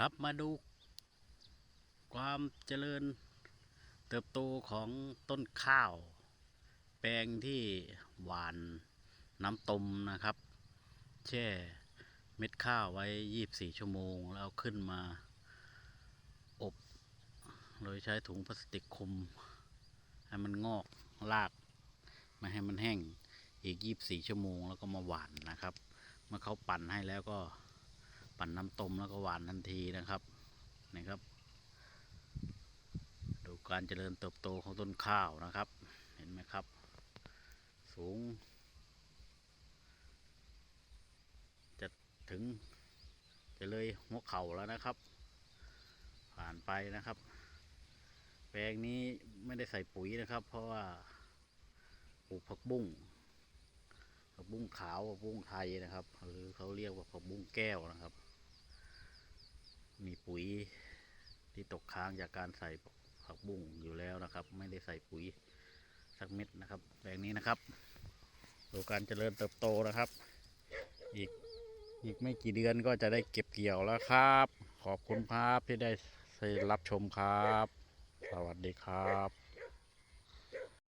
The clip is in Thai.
ครับมาดูความเจริญเติบโตของต้นข้าว แปลงที่หวานน้ำตมนะครับ แช่เม็ดข้าวไว้ 24 ชั่วโมง แล้วขึ้นมาอบ โดยใช้ถุงพลาสติกคลุม ให้มันงอกรากม่ให้มันแห้งอีก 24 ชั่วโมง แล้วก็มาหวานนะครับ เมื่อเขาปั่นให้แล้วก็ ปั่นน้ำต้มแล้วก็หวานทันทีนะครับนะครับ ดูการเจริญเติบโตของต้นข้าวนะครับ เห็นไหมครับ สูง จะถึงจะเลยหัวเข่าแล้วนะครับ ผ่านไปนะครับ แปลงนี้ไม่ได้ใส่ปุ๋ยนะครับ เพราะว่าปลูกผักบุ้งผักบุ้งขาวผักบุ้งไทยนะครับ หรือเขาเรียกว่าผักบุ้งแก้วนะครับ มีปุ๋ยที่ตกค้างจากการใส่ผักบุ้งอยู่แล้วนะครับ ไม่ได้ใส่ปุ๋ยสักเม็ดนะครับแปลงนี้นะครับดูการเจริญเติบโตนะครับ อีกอีกไม่กี่เดือนก็จะได้เก็บเกี่ยวแล้วครับ ขอบคุณครับที่ได้รับชมครับ สวัสดีครับ